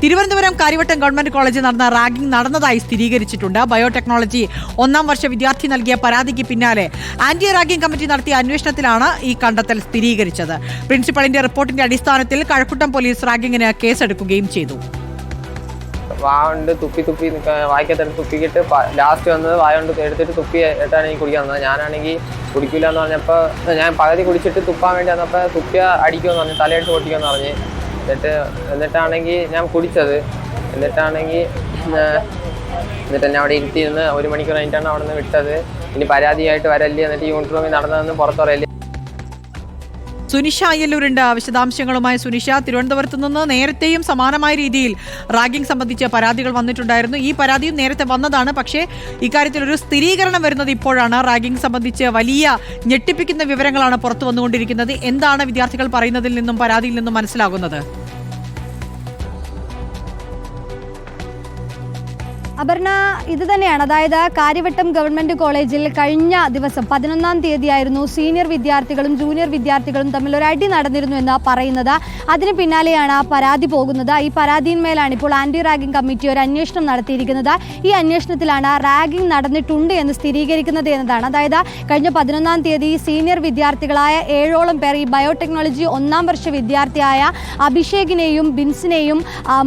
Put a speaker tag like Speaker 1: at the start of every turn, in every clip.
Speaker 1: Thiruvananthapuram Karyavattom government കോളേജിൽ നടന്ന ragging നടന്നതായി സ്ഥിരീകരിച്ചിട്ടുണ്ട്. ബയോടെക്നോളജി ഒന്നാം വർഷ വിദ്യാർത്ഥി നൽകിയ പരാതിക്ക് പിന്നാലെ ആന്റി റാഗിംഗ് കമ്മിറ്റി നടത്തിയ അന്വേഷണത്തിലാണ് ഈ കണ്ടെത്തൽ സ്ഥിരീകരിച്ചത്. പ്രിൻസിപ്പളിന്റെ റിപ്പോർട്ടിന്റെ അടിസ്ഥാനത്തിൽ കഴക്കൂട്ടം പോലീസ് റാഗിങ്ങിന് കേസെടുക്കുകയും ചെയ്തു.
Speaker 2: വാ കൊണ്ട് തുപ്പി തുപ്പി വായിക്കത്തെടുത്ത് തുപ്പിക്കിട്ട് ലാസ്റ്റ് വന്നത് വായ എടുത്തിട്ട് തുപ്പി ഇട്ടാണ് കുടിക്കാൻ വന്നത്. ഞാനാണെങ്കിൽ കുടിക്കില്ല എന്ന് പറഞ്ഞപ്പോൾ ഞാൻ പകുതി കുടിച്ചിട്ട് തുപ്പാൻ വേണ്ടി വന്നപ്പോൾ തുപ്പിയ അടിക്കുമെന്ന് പറഞ്ഞു തലയിട്ട് പൊട്ടിക്കുമെന്ന് പറഞ്ഞ് എന്നിട്ട് എന്നിട്ടാണെങ്കിൽ ഞാൻ കുടിച്ചത്. എന്നിട്ടാണെങ്കിൽ എന്നിട്ട് എന്നെ അവിടെ ഇരുത്തിയിരുന്ന് ഒരു മണിക്കൂർ കഴിഞ്ഞിട്ടാണ് അവിടെ നിന്ന് വിട്ടത്. ഇനി പരാതിയായിട്ട് വരല്ലേ എന്നിട്ട് യൂണിറ്റ് റൂമിൽ നടന്നതെന്ന് പുറത്ത് പറയല്ലേ.
Speaker 1: സുനിഷ അയ്യല്ലൂരുണ്ട് വിശദാംശങ്ങളുമായി സുനിഷ. തിരുവനന്തപുരത്ത് നിന്ന് നേരത്തെയും സമാനമായ രീതിയിൽ റാഗിംഗ് സംബന്ധിച്ച പരാതികൾ വന്നിട്ടുണ്ടായിരുന്നു. ഈ പരാതിയും നേരത്തെ വന്നതാണ്. പക്ഷേ ഇക്കാര്യത്തിൽ ഒരു സ്ഥിരീകരണം വരുന്നത് ഇപ്പോഴാണ്. റാഗിംഗ് സംബന്ധിച്ച് വലിയ ഞെട്ടിപ്പിക്കുന്ന വിവരങ്ങളാണ് പുറത്തു വന്നുകൊണ്ടിരിക്കുന്നത്. എന്താണ് വിദ്യാർത്ഥികൾ പറയുന്നതിൽ നിന്നും പരാതിയിൽ നിന്നും മനസ്സിലാകുന്നത്?
Speaker 3: അപർണ ഇത് തന്നെയാണ്. അതായത് കാര്യവട്ടം ഗവൺമെന്റ് കോളേജിൽ കഴിഞ്ഞ ദിവസം പതിനൊന്നാം തീയതിയായിരുന്നു സീനിയർ വിദ്യാർത്ഥികളും ജൂനിയർ വിദ്യാർത്ഥികളും തമ്മിൽ ഒരു അടി നടന്നിരുന്നു എന്ന് പറയുന്നത്. അതിന് പിന്നാലെയാണ് പരാതി പോകുന്നത്. ഈ പരാതിയിന്മേലാണ് ഇപ്പോൾ ആന്റി റാഗിംഗ് കമ്മിറ്റി ഒരു അന്വേഷണം നടത്തിയിരിക്കുന്നത്. ഈ അന്വേഷണത്തിലാണ് റാഗിംഗ് നടന്നിട്ടുണ്ട് എന്ന് സ്ഥിരീകരിക്കുന്നത് എന്നതാണ്. അതായത് കഴിഞ്ഞ പതിനൊന്നാം തീയതി സീനിയർ വിദ്യാർത്ഥികളായ ഏഴോളം പേർ ഈ ബയോടെക്നോളജി ഒന്നാം വർഷ വിദ്യാർത്ഥിയായ അഭിഷേകിനെയും ബിൻസിനെയും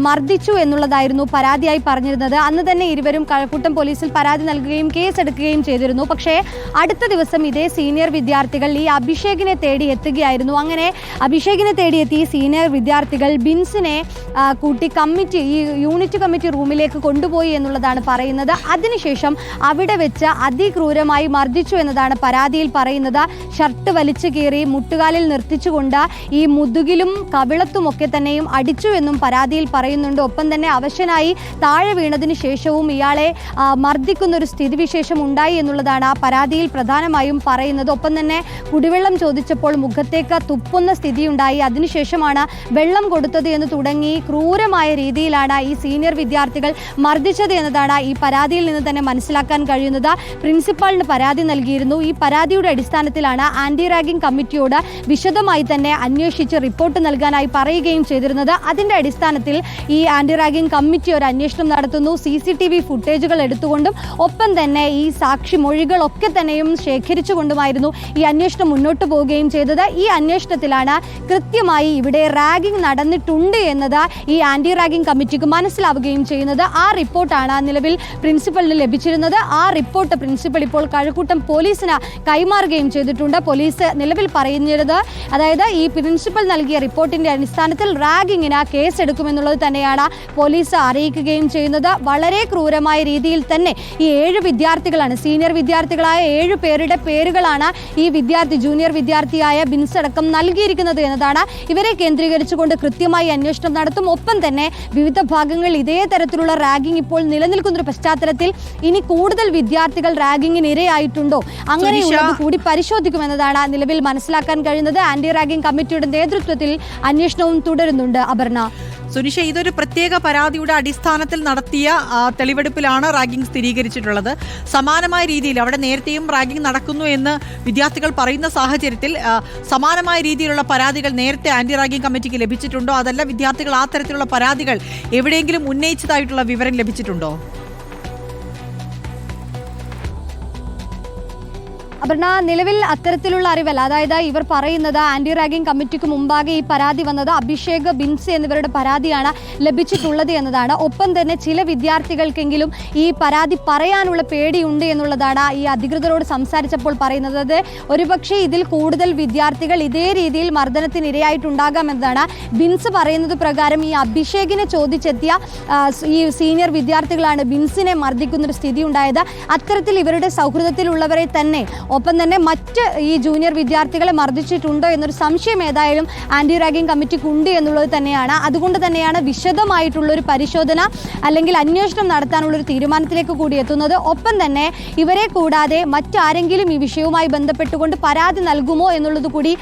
Speaker 3: മർദ്ദിച്ചു എന്നുള്ളതായിരുന്നു പരാതിയായി പറഞ്ഞിരുന്നത്. അന്ന് തന്നെ ഇരുവരും കഴക്കൂട്ടം പോലീസിൽ പരാതി നൽകുകയും കേസെടുക്കുകയും ചെയ്തിരുന്നു. പക്ഷേ അടുത്ത ദിവസം ഇതേ സീനിയർ വിദ്യാർത്ഥികൾ ഈ അഭിഷേകിനെ തേടി എത്തുകയായിരുന്നു. അങ്ങനെ അഭിഷേകിനെ തേടിയെത്തി സീനിയർ വിദ്യാർത്ഥികൾ ബിൻസിനെ കൂട്ടി കമ്മിറ്റി ഈ യൂണിറ്റ് കമ്മിറ്റി റൂമിലേക്ക് കൊണ്ടുപോയി എന്നുള്ളതാണ് പറയുന്നത്. അതിനുശേഷം അവിടെ വെച്ച് അതിക്രൂരമായി മർദ്ദിച്ചു എന്നതാണ് പരാതിയിൽ പറയുന്നത്. ഷർട്ട് വലിച്ചു കീറി മുട്ടുകാലിൽ നിർത്തിച്ചുകൊണ്ട് ഈ മുതുകിലും കവിളത്തുമൊക്കെ തന്നെയും അടിച്ചു എന്നും പരാതിയിൽ പറയുന്നുണ്ട്. ഒപ്പം തന്നെ അവശനായി താഴെ വീണതിന് ശേഷവും ഇയാളെ മർദ്ദിക്കുന്ന ഒരു സ്ഥിതിവിശേഷം ഉണ്ടായി എന്നുള്ളതാണ് ആ പരാതിയിൽ പ്രധാനമായും പറയുന്നത്. ഒപ്പം തന്നെ കുടിവെള്ളം ചോദിച്ചപ്പോൾ മുഖത്തേക്ക് തുപ്പുന്ന സ്ഥിതിയുണ്ടായി. അതിനുശേഷമാണ് വെള്ളം കൊടുത്തത് എന്ന് തുടങ്ങി ക്രൂരമായ രീതിയിലാണ് ഈ സീനിയർ വിദ്യാർത്ഥികൾ മർദ്ദിച്ചത് എന്നതാണ് ഈ പരാതിയിൽ നിന്ന് തന്നെ മനസ്സിലാക്കാൻ കഴിയുന്നത്. പ്രിൻസിപ്പാളിന് പരാതി നൽകിയിരുന്നു. ഈ പരാതിയുടെ അടിസ്ഥാനത്തിലാണ് ആന്റി റാഗിംഗ് കമ്മിറ്റിയോട് വിശദമായി തന്നെ അന്വേഷിച്ച് റിപ്പോർട്ട് നൽകാനായി പറയുകയും ചെയ്തിരുന്നത്. അതിന്റെ അടിസ്ഥാനത്തിൽ ഈ ആന്റി റാഗിംഗ് കമ്മിറ്റി ഒരു അന്വേഷണം നടത്തുന്നു. സി സി ടി വി ഫുട്ടേജുകൾ എടുത്തുകൊണ്ടും ഒപ്പം തന്നെ ഈ സാക്ഷി മൊഴികളൊക്കെ തന്നെയും ശേഖരിച്ചുകൊണ്ടുമായിരുന്നു ഈ അന്വേഷണം മുന്നോട്ട് പോവുകയും ചെയ്തത്. ഈ അന്വേഷണത്തിലാണ് കൃത്യമായി ഇവിടെ റാഗിംഗ് നടന്നിട്ടുണ്ട് എന്നത് ഈ ആന്റി റാഗിംഗ് കമ്മിറ്റിക്ക് മനസ്സിലാവുകയും ചെയ്യുന്നത്. ആ റിപ്പോർട്ടാണ് നിലവിൽ പ്രിൻസിപ്പലിന് ലഭിച്ചിരുന്നത്. ആ റിപ്പോർട്ട് പ്രിൻസിപ്പൽ ഇപ്പോൾ കഴക്കൂട്ടം പോലീസിന് കൈമാറുകയും ചെയ്തിട്ടുണ്ട്. പോലീസ് നിലവിൽ പറയുന്നത് അതായത് ഈ പ്രിൻസിപ്പൽ നൽകിയ റിപ്പോർട്ടിന്റെ അടിസ്ഥാനത്തിൽ റാഗിങ്ങിന് കേസെടുക്കുമെന്നുള്ളത് തന്നെയാണ് പോലീസ് അറിയിക്കുകയും ചെയ്യുന്നത്. വളരെ ക്രൂരമായ രീതിയിൽ തന്നെ ഈ ഏഴ് വിദ്യാർത്ഥികളാണ് സീനിയർ വിദ്യാർത്ഥികളായ ഏഴ് പേരുടെ പേരുകളാണ് ഈ വിദ്യാർത്ഥി ജൂനിയർ വിദ്യാർത്ഥിയായ ബിൻസ് അടക്കം നൽകിയിരിക്കുന്നത് എന്നതാണ് ഇവരെ കേന്ദ്രീകരിച്ചുകൊണ്ട് കൃത്യമായി അന്വേഷണം നടത്തും. ഒപ്പം തന്നെ വിവിധ ഭാഗങ്ങളിൽ ഇതേ തരത്തിലുള്ള റാഗിംഗ് ഇപ്പോൾ നിലനിൽക്കുന്ന ഒരു പശ്ചാത്തലത്തിൽ ഇനി കൂടുതൽ വിദ്യാർത്ഥികൾ റാഗിങ്ങിന് ഇരയായിട്ടുണ്ടോ? അങ്ങനെയുള്ളത് കൂടി പരിശോധിക്കുമെന്നതാണ് നിലവിൽ മനസ്സിലാക്കാൻ കഴിയുന്നത്. ആന്റി റാഗിംഗ് കമ്മിറ്റിയുടെ നേതൃത്വത്തിൽ അന്വേഷണവും തുടരുന്നുണ്ട് അപർണ.
Speaker 1: സുനിഷ ഇതൊരു പ്രത്യേക പരാതിയുടെ അടിസ്ഥാനത്തിൽ നടത്തിയ തെളിവെടുപ്പിലാണ് റാഗിംഗ് സ്ഥിരീകരിച്ചിട്ടുള്ളത്. സമാനമായ രീതിയിൽ അവിടെ നേരത്തെയും റാഗിംഗ് നടക്കുന്നു എന്ന് വിദ്യാർത്ഥികൾ പറയുന്ന സാഹചര്യത്തിൽ സമാനമായ രീതിയിലുള്ള പരാതികൾ നേരത്തെ ആന്റി റാഗിംഗ് കമ്മിറ്റിക്ക് ലഭിച്ചിട്ടുണ്ടോ? അതല്ല വിദ്യാർത്ഥികൾ ആ തരത്തിലുള്ള പരാതികൾ എവിടെയെങ്കിലും ഉന്നയിച്ചതായിട്ടുള്ള വിവരം ലഭിച്ചിട്ടുണ്ടോ?
Speaker 3: അപർണ നിലവിൽ അത്തരത്തിലുള്ള അറിവല്ല. അതായത് ഇവർ പറയുന്നത് ആന്റി റാഗിംഗ് കമ്മിറ്റിക്ക് മുമ്പാകെ ഈ പരാതി വന്നത് അഭിഷേക് ബിൻസ് എന്നിവരുടെ പരാതിയാണ് ലഭിച്ചിട്ടുള്ളത് എന്നതാണ്. ഒപ്പം തന്നെ ചില വിദ്യാർത്ഥികൾക്കെങ്കിലും ഈ പരാതി പറയാനുള്ള പേടിയുണ്ട് എന്നുള്ളതാണ് ഈ അധികൃതരോട് സംസാരിച്ചപ്പോൾ പറയുന്നത്. ഒരുപക്ഷെ ഇതിൽ കൂടുതൽ വിദ്യാർത്ഥികൾ ഇതേ രീതിയിൽ മർദ്ദനത്തിന് ഇരയായിട്ടുണ്ടാകാമെന്നതാണ് ബിൻസ് പറയുന്നത് പ്രകാരം. ഈ അഭിഷേകിനെ ചോദിച്ചെത്തിയ ഈ സീനിയർ വിദ്യാർത്ഥികളാണ് ബിൻസിനെ മർദ്ദിക്കുന്നൊരു സ്ഥിതി ഉണ്ടായത് അത്തരത്തിൽ ഇവരുടെ സൗഹൃദത്തിലുള്ളവരെ തന്നെ ഒപ്പം തന്നെ മറ്റ് ഈ ജൂനിയർ വിദ്യാർത്ഥികളെ മർദ്ദിച്ചിട്ടുണ്ടോ എന്നൊരു സംശയം ഏതായാലും ആന്റി റാഗിംഗ് കമ്മിറ്റിക്ക് ഉണ്ട് എന്നുള്ളത് തന്നെയാണ്. അതുകൊണ്ട് തന്നെയാണ് വിശദമായിട്ടുള്ള ഒരു പരിശോധന അല്ലെങ്കിൽ അന്വേഷണം നടത്താനുള്ള ഒരു തീരുമാനത്തിലേക്ക് കൂടി എത്തുന്നത്. ഒപ്പം തന്നെ ഇവരെ കൂടാതെ മറ്റാരെങ്കിലും ഈ വിഷയവുമായി ബന്ധപ്പെട്ടുകൊണ്ട് പരാതി നൽകുമോ എന്നുള്ളത് കൂടി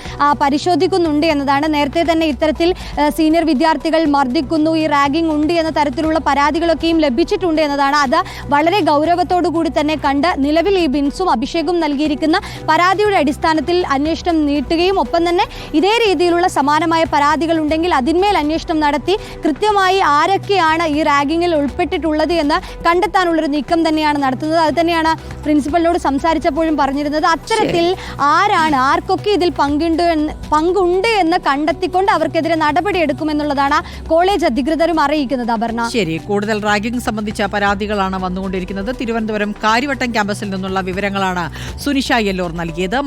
Speaker 3: പരിശോധിക്കുന്നുണ്ട് എന്നതാണ്. നേരത്തെ തന്നെ ഇത്തരത്തിൽ സീനിയർ വിദ്യാർത്ഥികൾ മർദ്ദിക്കുന്നു ഈ റാഗിംഗ് ഉണ്ട് എന്ന തരത്തിലുള്ള പരാതികളൊക്കെയും ലഭിച്ചിട്ടുണ്ട് എന്നതാണ്. അത് വളരെ ഗൗരവത്തോടു കൂടി തന്നെ കണ്ട് നിലവിൽ ഈ ബിൻസും അഭിഷേകും നൽകിയിരിക്കുന്ന ലഭിക്കുന്ന പരാതിയുടെ അടിസ്ഥാനത്തിൽ അന്വേഷണം നീട്ടുകയും ഒപ്പം തന്നെ ഇതേ രീതിയിലുള്ള സമാനമായ പരാതികൾ ഉണ്ടെങ്കിൽ അതിന്മേൽ അന്വേഷണം നടത്തി കൃത്യമായി ആരൊക്കെയാണ് ഈ റാഗിങ്ങിൽ ഉൾപ്പെട്ടിട്ടുള്ളത് എന്ന് കണ്ടെത്താനുള്ളൊരു നീക്കം തന്നെയാണ് നടത്തുന്നത്. അത് തന്നെയാണ് പ്രിൻസിപ്പലിനോട് സംസാരിച്ചപ്പോഴും പറഞ്ഞിരുന്നത്. അത്തരത്തിൽ ആരാണ് ആർക്കൊക്കെ ഇതിൽ പങ്കുണ്ട് എന്ന് പങ്കുണ്ട് എന്ന് കണ്ടെത്തിക്കൊണ്ട് അവർക്കെതിരെ നടപടി നടപടിയെടുക്കുമെന്നുള്ളതാണ് കോളേജ് അധികൃതരും അറിയിക്കുന്നത് അപർണ.
Speaker 1: ശരി. കൂടുതൽ റാഗിംഗ് സംബന്ധിച്ച പരാതികളാണ് വന്നുകൊണ്ടിരിക്കുന്നത്. തിരുവനന്തപുരം കാര്യവട്ടം ക്യാമ്പസിൽ നിന്നുള്ള വിവരങ്ങളാണ് സുനിഷ യെല്ലോർ നൽകിയത്.